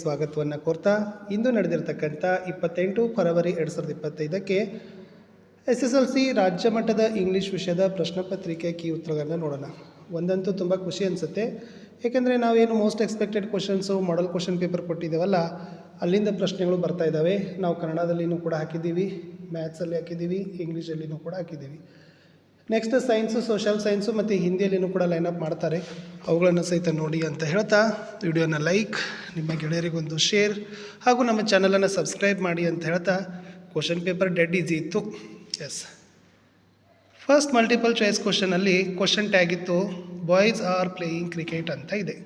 ಸ್ವಾಗತವನ್ನು ಕೋರ್ತಾ ಇಂದು ನಡೆದಿರತಕ್ಕಂಥ ಇಪ್ಪತ್ತೆಂಟು ಫರವರಿ ಎರಡು ಸಾವಿರದ ಇಪ್ಪತ್ತೈದಕ್ಕೆ ಎಸ್ ಎಸ್ ಎಲ್ ಸಿ ರಾಜ್ಯ ಮಟ್ಟದ ಇಂಗ್ಲೀಷ್ ವಿಷಯದ ಪ್ರಶ್ನೆ ಪತ್ರಿಕೆ ಕೀ ಉತ್ತರಗಳನ್ನು ನೋಡೋಣ. ಒಂದಂತೂ ತುಂಬ ಖುಷಿ ಅನಿಸುತ್ತೆ. ಏಕೆಂದರೆ ನಾವೇನು most expected questions model question paper ಕೊಟ್ಟಿದ್ದೇವಲ್ಲ, ಅಲ್ಲಿಂದ ಪ್ರಶ್ನೆಗಳು ಬರ್ತಾ ಇದ್ದಾವೆ. ನಾವು ಕನ್ನಡದಲ್ಲಿನೂ ಕೂಡ ಹಾಕಿದ್ದೀವಿ ಮ್ಯಾಥ್ಸಲ್ಲಿ ಹಾಕಿದ್ದೀವಿ ಇಂಗ್ಲೀಷಲ್ಲಿನೂ ಕೂಡ ಹಾಕಿದ್ದೀವಿ. ನೆಕ್ಸ್ಟ್ ಸೈನ್ಸು ಸೋಷಲ್ ಸೈನ್ಸು ಮತ್ತು ಹಿಂದಿಯಲ್ಲಿನೂ ಕೂಡ ಲೈನಪ್ ಮಾಡ್ತಾರೆ. ಅವುಗಳನ್ನು ಸಹಿತ ನೋಡಿ ಅಂತ ಹೇಳ್ತಾ ವಿಡಿಯೋನ ಲೈಕ್ ನಿಮ್ಮ ಗೆಳೆಯರಿಗೊಂದು ಶೇರ್ ಹಾಗೂ ನಮ್ಮ ಚಾನಲನ್ನು ಸಬ್ಸ್ಕ್ರೈಬ್ ಮಾಡಿ ಅಂತ ಹೇಳ್ತಾ ಕ್ವಶನ್ ಪೇಪರ್ ಡೆಡ್ ಈಸಿ ಇತ್ತು. ಎಸ್ ಫಸ್ಟ್ ಮಲ್ಟಿಪಲ್ ಚಾಯ್ಸ್ ಕ್ವಶನಲ್ಲಿ ಕ್ವಶನ್ ಟ್ಯಾಗ್ ಇತ್ತು ಬಾಯ್ಸ್ ಆರ್ ಪ್ಲೇಯಿಂಗ್ ಕ್ರಿಕೆಟ್ ಅಂತ ಇದೆ.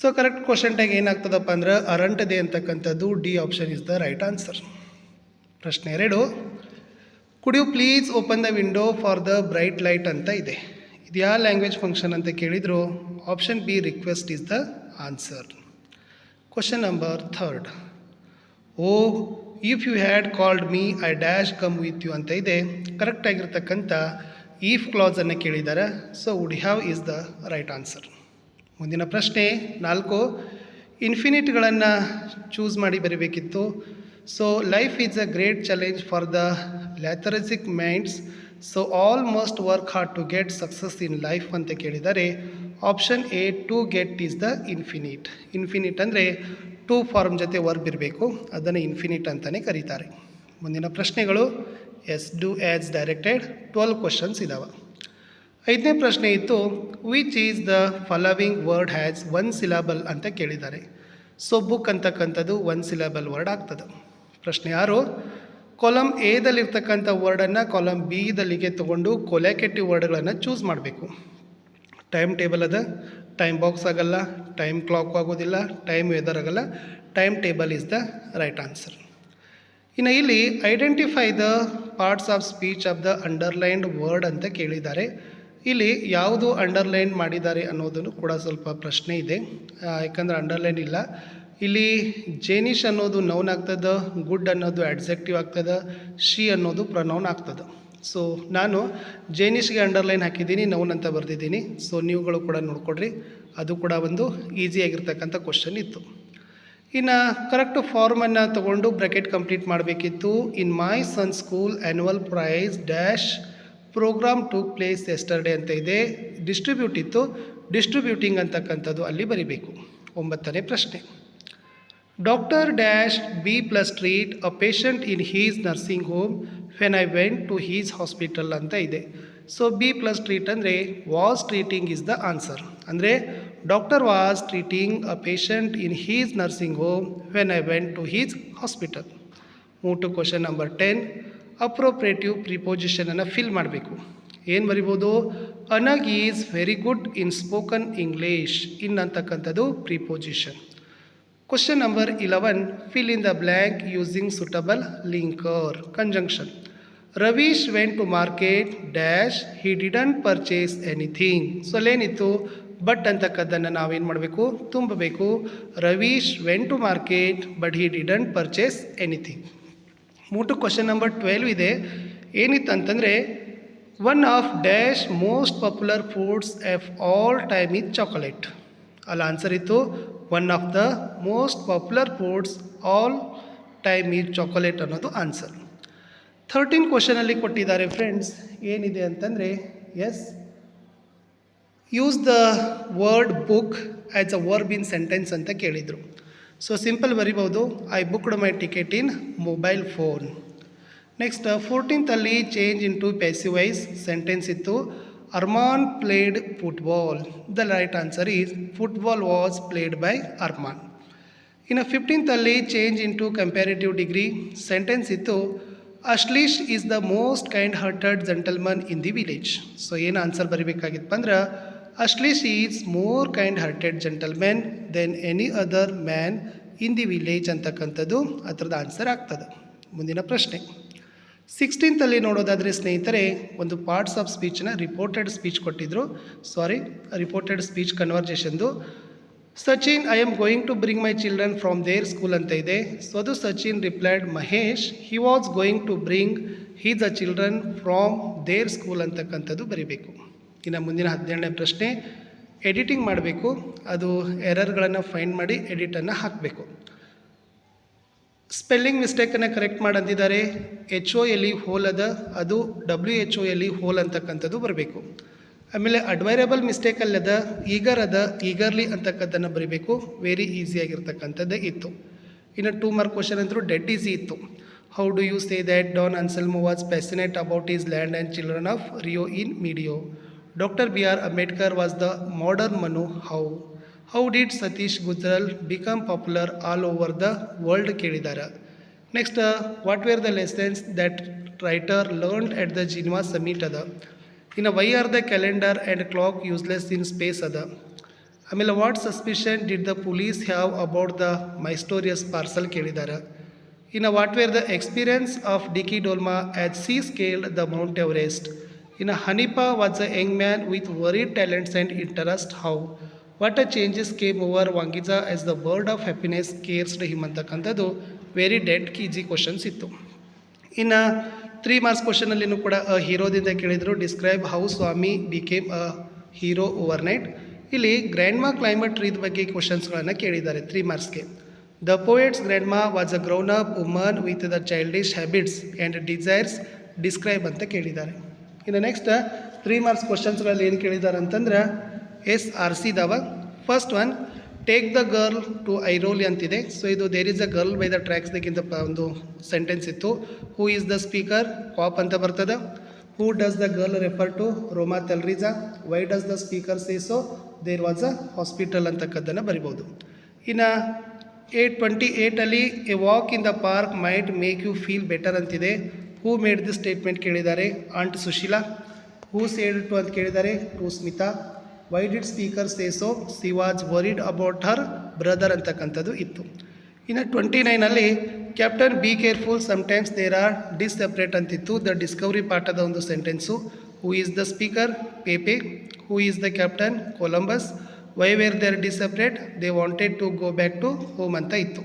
ಸೊ ಕರೆಕ್ಟ್ ಕ್ವಶನ್ ಟ್ಯಾಗ್ ಏನಾಗ್ತದಪ್ಪ ಅಂದ್ರೆ, ಅರಂಟದೆ ಅಂತಕ್ಕಂಥದ್ದು D option is the right answer ಪ್ರಶ್ನೆ ಎರಡು could you please open the window for the bright light ಅಂತ ಇದೆ. ಇದು ಯಾವ ಲ್ಯಾಂಗ್ವೇಜ್ ಫಂಕ್ಷನ್ ಅಂತ ಕೇಳಿದರು? Option B request is the answer question number third oh if you had called me I dash come with you ಅಂತ ಇದೆ. Correct ಆಗಿರ್ತಕ್ಕಂಥ if ಕ್ಲಾಸನ್ನು ಕೇಳಿದ್ದಾರೆ so would have is the right answer ಮುಂದಿನ ಪ್ರಶ್ನೆ ನಾಲ್ಕು. ಇನ್ಫಿನಿಟ್ಗಳನ್ನು ಚೂಸ್ ಮಾಡಿ ಬರೀಬೇಕಿತ್ತು. So life is a great challenge for the lethargic minds so all must work hard to get success in life ಅಂತ ಕೇಳಿದರೆ option A to get is the infinite infinite ಅಂದರೆ to form ಜೊತೆ work ಇರಬೇಕು, ಅದನ್ನು infinite ಅಂತಲೇ ಕರೀತಾರೆ. ಮುಂದಿನ ಪ್ರಶ್ನೆಗಳು yes do as directed twelve questions ಇದ್ದಾವೆ ಐದನೇ ಪ್ರಶ್ನೆ ಇತ್ತು which is the following word has one syllable ಅಂತ ಕೇಳಿದ್ದಾರೆ. ಸೊ ಬುಕ್ ಅಂತಕ್ಕಂಥದ್ದು ಒನ್ ಸಿಲಾಬಲ್ ವರ್ಡ್ ಆಗ್ತದೆ. ಪ್ರಶ್ನೆ ಆರು ಕಾಲಮ್ ಎದಲ್ಲಿರ್ತಕ್ಕಂಥ ವರ್ಡನ್ನು ಕಾಲಮ್ ಬಿ ದಲ್ಲಿಗೆ ತೊಗೊಂಡು ಕೊಲೆಕೆಟಿವ್ ವರ್ಡ್ಗಳನ್ನು ಚೂಸ್ ಮಾಡಬೇಕು. ಟೈಮ್ ಟೇಬಲ್ ಅದ, ಟೈಮ್ ಬಾಕ್ಸ್ ಆಗಲ್ಲ, ಟೈಮ್ ಕ್ಲಾಕ್ ಆಗೋದಿಲ್ಲ, ಟೈಮ್ ವೆದರ್ ಆಗಲ್ಲ, time table is the right answer. ಇನ್ನು ಇಲ್ಲಿ identify the parts of speech of the underlined word ಅಂತ ಕೇಳಿದ್ದಾರೆ. ಇಲ್ಲಿ ಯಾವುದು ಅಂಡರ್ಲೈನ್ ಮಾಡಿದ್ದಾರೆ ಅನ್ನೋದನ್ನು ಕೂಡ ಸ್ವಲ್ಪ ಪ್ರಶ್ನೆ ಇದೆ. ಯಾಕಂದರೆ ಯಾಕಂದ್ರೆ ಅಂಡರ್ಲೈನ್ ಇಲ್ಲ. ಇಲ್ಲಿ ಜೇನಿಶ್ ಅನ್ನೋದು ನೌನ್ ಆಗ್ತದೆ, ಗುಡ್ ಅನ್ನೋದು ಅಡ್ಜೆಕ್ಟಿವ್ ಆಗ್ತದೆ ಶಿ ಅನ್ನೋದು ಪ್ರನೌನ್ ಆಗ್ತದೆ. ಸೊ ನಾನು ಜೇನಿಶ್ಗೆ ಅಂಡರ್ಲೈನ್ ಹಾಕಿದ್ದೀನಿ ನೌನ್ ಅಂತ ಬರೆದಿದ್ದೀನಿ. ಸೊ ನೀವುಗಳು ಕೂಡ ನೋಡ್ಕೊಡ್ರಿ. ಅದು ಕೂಡ ಒಂದು ಈಸಿಯಾಗಿರ್ತಕ್ಕಂಥ ಕ್ವಶನ್ ಇತ್ತು. ಇನ್ನು ಕರೆಕ್ಟ್ ಫಾರ್ಮನ್ನು ತಗೊಂಡು ಬ್ರ್ಯಾಕೆಟ್ ಕಂಪ್ಲೀಟ್ ಮಾಡಬೇಕಿತ್ತು. In my son school annual prize dash programme took place yesterday ಅಂತ ಇದೆ. ಡಿಸ್ಟ್ರಿಬ್ಯೂಟ್ ಇತ್ತು. ಡಿಸ್ಟ್ರಿಬ್ಯೂಟಿಂಗ್ ಅಂತಕ್ಕಂಥದ್ದು ಅಲ್ಲಿ ಬರಿಬೇಕು. ಒಂಬತ್ತನೇ ಪ್ರಶ್ನೆ. Doctor dash B plus treat a patient in his nursing home when I went to his hospital ಅಂತ ಇದೆ ಸೊ ಬಿ ಪ್ಲಸ್ ಟ್ರೀಟ್ ಅಂದರೆ was treating is the answer ಅಂದರೆ doctor was treating a patient in his nursing home when I went to his hospital move to question number ten appropriate ಪ್ರಿಪೋಸಿಷನನ್ನು fill ಮಾಡಬೇಕು. ಏನು ಬರಿಬೋದು? ಅನಗ್ is very good in spoken English in ಅಂತಕ್ಕಂಥದ್ದು preposition question number eleven fill in the blank using suitable linker conjunction Ravish went to market dash he didn't purchase anything so ಅಲ್ಲೇನಿತ್ತು but ಅಂತಕ್ಕದ್ದನ್ನು ನಾವೇನು ಮಾಡಬೇಕು? ತುಂಬಬೇಕು. Ravish went to market but he didn't purchase anything move to question number twelve ಇದೆ. ಏನಿತ್ತು ಅಂತಂದರೆ one of dash most popular foods of all time is chocolate ಅಲ್ಲ answer ಇತ್ತು. One of the most popular foods all time ಈ chocolate ಅನ್ನೋದು answer thirteen ಕ್ವಶನಲ್ಲಿ ಕೊಟ್ಟಿದ್ದಾರೆ friends ಏನಿದೆ ಅಂತಂದರೆ S use the word book as a verb in sentence ಅಂತ ಕೇಳಿದರು. ಸೊ ಸಿಂಪಲ್ ಬರಿಬೋದು I booked my ticket in mobile phone next ಫೋರ್ಟೀನ್ತಲ್ಲಿ change into passive voice sentence ಇತ್ತು. Arman played football the right answer is football was played by Arman ಇನ್ನು ಫಿಫ್ಟೀನ್ತಲ್ಲಿ change into comparative degree sentence ಇತ್ತು Ashleesh is the most kind hearted gentleman in the village so ಏನು answer ಬರಿಬೇಕಾಗಿತ್ತು ಅಂದ್ರೆ Ashleesh is more kind hearted gentlemen than any other man in the village ಅಂತಕ್ಕಂಥದ್ದು ಅದರದ answer ಆಗ್ತದೆ. ಮುಂದಿನ ಪ್ರಶ್ನೆ. ಸಿಕ್ಸ್ಟೀನ್ತಲ್ಲಿ ನೋಡೋದಾದರೆ ಸ್ನೇಹಿತರೆ, ಒಂದು ಪಾರ್ಟ್ಸ್ ಆಫ್ ಸ್ಪೀಚ್ನ ರಿಪೋರ್ಟೆಡ್ ಸ್ಪೀಚ್ ಕೊಟ್ಟಿದ್ದರು sorry reported speech ಕನ್ವರ್ಜೇಷನ್ದು Sachin I am going to bring my children from their school ಅಂತ ಇದೆ. ಸೊ ಅದು Sachin replied Mahesh he was going to bring his a children from their school ಅಂತಕ್ಕಂಥದ್ದು ಬರೀಬೇಕು. ಇನ್ನು ಮುಂದಿನ ಹದಿನೇಳನೇ ಪ್ರಶ್ನೆ ಎಡಿಟಿಂಗ್ ಮಾಡಬೇಕು, ಅದು ಎರರ್ಗಳನ್ನು ಫೈಂಡ್ ಮಾಡಿ ಎಡಿಟನ್ನು ಹಾಕಬೇಕು. ಸ್ಪೆಲ್ಲಿಂಗ್ ಮಿಸ್ಟೇಕನ್ನು ಕರೆಕ್ಟ್ ಮಾಡಂತಿದ್ದಾರೆ. ಎಚ್ ಒ ಎಲ್ಲಿ ಹೋಲ್ ಅದ ಅದು W H O L hole ಅಂತಕ್ಕಂಥದ್ದು ಬರಬೇಕು. ಆಮೇಲೆ ಅಡ್ವೈರಬಲ್ ಮಿಸ್ಟೇಕ್ ಅಲ್ಲದ ಈಗರ್ ಅದ ಈಗರ್ಲಿ ಅಂತಕ್ಕಂಥದ್ದನ್ನು ಬರೀಬೇಕು. ವೆರಿ ಈಸಿಯಾಗಿರ್ತಕ್ಕಂಥದ್ದೇ ಇತ್ತು. ಇನ್ನು ಟೂ ಮಾರ್ಕ್ ಕ್ವಶನ್ ಅಂತೂ ಡೆಡ್ ಈಸಿ ಇತ್ತು. How do you say that Don Anselmo was fascinate about his land and children of Rio in Medio doctor B R Ambedkar was the modern Manu how how did Satish Gujral become popular all over the world ಕೇಳಿದ್ದಾರೆ next what were the lessons that writer learned at the Geneva summit ಅದ. ಇನ್ನು why are the calendar and clock useless in space ಅದ. ಆಮೇಲೆ what suspicion did the police have about the mysterious parcel ಕೇಳಿದ್ದಾರೆ ಇನ್ನು what were the experience of Dicky Dolma at she scaled the Mount Everest ಇನ್ನು Hanifa was a young man with varied talents and interest how what a changes came over Wangiza as the bird of happiness caressed him ಅಂತಕ್ಕಂಥದ್ದು very dead easy questions ಇತ್ತು ಇನ್ನು three marks ಕ್ವಶನಲ್ಲಿನೂ ಕೂಡ ಅ ಹೀರೋದಿಂದ ಕೇಳಿದರು. Describe how Swami became a hero overnight ಇಲ್ಲಿ grandma climate ಟ್ರೀದ್ ಬಗ್ಗೆ ಕ್ವಶನ್ಸ್ಗಳನ್ನು ಕೇಳಿದ್ದಾರೆ three ಮಾರ್ಕ್ಸ್ಗೆ the poet's grandma was a grown up woman with the childish habits and desires describe ಅಂತ ಕೇಳಿದ್ದಾರೆ. ಇನ್ನು ನೆಕ್ಸ್ಟ್ ತ್ರೀ ಮಾರ್ಕ್ಸ್ ಕ್ವಶನ್ಸ್ಗಳಲ್ಲಿ ಏನು ಕೇಳಿದ್ದಾರೆ ಅಂತಂದ್ರೆ S R C ದವ. First one take the girl to Airoli ಅಂತಿದೆ. ಸೊ ಇದು there is a girl by the ಟ್ರ್ಯಾಕ್ಸ್ದಾಗಿಂತ ಪ, ಒಂದು ಸೆಂಟೆನ್ಸ್ ಇತ್ತು. Who is the speaker cop ಅಂತ ಬರ್ತದೆ. Who does the girl refer to Roma ತೆಲ್ರಿಜಾ why does the speaker say so there was a hospital ಅಂತಕ್ಕದ್ದನ್ನು ಬರಿಬೋದು. ಇನ್ನು eight twenty ಏಯ್ಟಲ್ಲಿ a walk in the park might make you feel better ಅಂತಿದೆ. Who made the statement ಕೇಳಿದ್ದಾರೆ. Aunt Sushila who said to ಅಂತ ಕೇಳಿದ್ದಾರೆ. To Smita why did speaker say so she was worried about her brother ಅಂತಕ್ಕಂಥದ್ದು ಇತ್ತು. ಇನ್ನು twenty ನೈನಲ್ಲಿ captain be careful sometimes there are desperate ಅಂತಿತ್ತು the discovery ಪಾಠದ ಒಂದು sentence who is the speaker Pepe who is the captain Columbus why were there desperate they wanted to go back to home ಅಂತ ಇತ್ತು.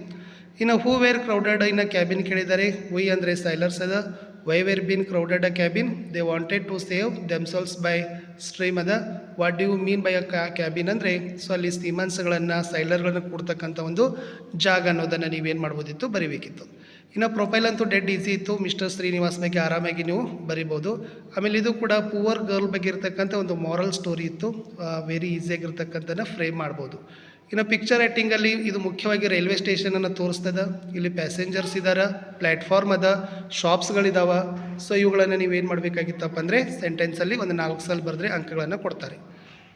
ಇನ್ನು who were crowded ಇನ್ನು cabin ಕೇಳಿದ್ದಾರೆ why ಅಂದರೆ sailors ಅದ. Why were been crowded a cabin they wanted to save themselves by stream ಅದ. What do you mean by a cabin ಅಂದರೆ so ಅಲ್ಲಿ ಸ್ಟೀಮನ್ಸ್ಗಳನ್ನು ಸೈಲರ್ಗಳನ್ನು ಕೊಡ್ತಕ್ಕಂಥ ಒಂದು ಜಾಗ ಅನ್ನೋದನ್ನು ನೀವೇನು ಮಾಡ್ಬೋದಿತ್ತು? ಬರೀಬೇಕಿತ್ತು. ಇನ್ನು ಪ್ರೊಫೈಲ್ ಅಂತೂ ಡೆಡ್ ಈಸಿ ಇತ್ತು. ಮಿಸ್ಟರ್ ಶ್ರೀನಿವಾಸ್ ಬಗ್ಗೆ ಆರಾಮಾಗಿ ನೀವು ಬರಿಬೋದು. ಆಮೇಲೆ ಇದು ಕೂಡ ಪುವರ್ ಗರ್ಲ್ ಬಗ್ಗೆ ಇರತಕ್ಕಂಥ ಒಂದು ಮಾರಲ್ ಸ್ಟೋರಿ ಇತ್ತು. ವೆರಿ ಈಸಿಯಾಗಿರ್ತಕ್ಕಂಥದ್ದನ್ನು ಫ್ರೇಮ್ ಮಾಡ್ಬೋದು. ಇನ್ನು ಪಿಕ್ಚರ್ ರೈಟಿಂಗಲ್ಲಿ ಇದು ಮುಖ್ಯವಾಗಿ ರೈಲ್ವೆ ಸ್ಟೇಷನನ್ನು ತೋರಿಸ್ತದ. ಇಲ್ಲಿ ಪ್ಯಾಸೆಂಜರ್ಸ್ ಇದ್ದಾರೆ ಪ್ಲ್ಯಾಟ್ಫಾರ್ಮ್ ಅದ ಶಾಪ್ಸ್ಗಳಿದಾವೆ ಸೊ ಇವುಗಳನ್ನು ನೀವೇನು ಮಾಡಬೇಕಾಗಿತ್ತಪ್ಪ ಅಂದರೆ ಸೆಂಟೆನ್ಸಲ್ಲಿ ಒಂದು ನಾಲ್ಕು ಸಲ ಬರೆದ್ರೆ ಅಂಕಗಳನ್ನು ಕೊಡ್ತಾರೆ.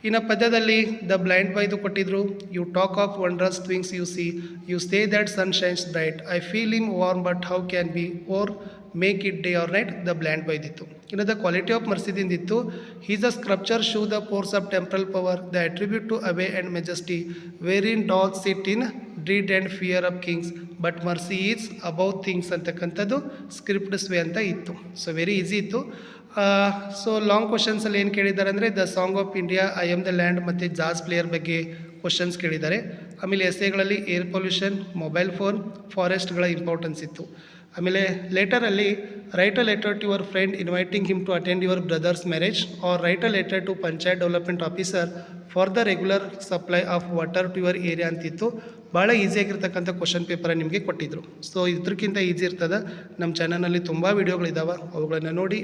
ಇನ್ನು ಪದ್ಯದಲ್ಲಿ ದ ಬ್ಲೈಂಡ್ ಬೈದು ಕೊಟ್ಟಿದ್ರು. You talk of wondrous things you see you say that sun shines bright I feel him warm but how can he or make it day or night the blind ಬೈದಿತ್ತು ಇನ್ನು the quality of ಮರ್ಸಿದಿಂದಿತ್ತು his a sceptre shows the force of temporal power the attribute to awe and majesty wherein doth sit in dread and fear of kings but mercy is about things ಅಂತಕ್ಕಂಥದ್ದು ಸ್ಕ್ರಿಪ್ಟ್ sway ಅಂತ ಇತ್ತು so very easy ಇತ್ತು so long ಕ್ವಶನ್ಸಲ್ಲಿ ಏನು ಕೇಳಿದ್ದಾರೆ ಅಂದರೆ the song of India I am the land ಮತ್ತು ಜಾಸ್ ಪ್ಲೇಯರ್ ಬಗ್ಗೆ ಕ್ವಶನ್ಸ್ ಕೇಳಿದ್ದಾರೆ. ಆಮೇಲೆ ಎಸ್ಎಗಳಲ್ಲಿ ಏರ್ ಪೊಲ್ಯೂಷನ್ ಮೊಬೈಲ್ ಫೋನ್ ಫಾರೆಸ್ಟ್ಗಳ ಇಂಪಾರ್ಟೆನ್ಸ್ ಇತ್ತು. ಆಮೇಲೆ ಲೆಟರಲ್ಲಿ write a letter to your friend inviting him to attend your brother's marriage or write a letter to panchayat development officer for the regular supply of water to your area ಅಂತಿತ್ತು. ಭಾಳ ಈಸಿಯಾಗಿರ್ತಕ್ಕಂಥ question paper ನಿಮಗೆ ಕೊಟ್ಟಿದ್ದರು so ಇದಕ್ಕಿಂತ easy ಇರ್ತದೆ. ನಮ್ಮ ಚಾನಲ್ನಲ್ಲಿ ತುಂಬ ವೀಡಿಯೋಗಳಿದ್ದಾವೆ ಅವುಗಳನ್ನು ನೋಡಿ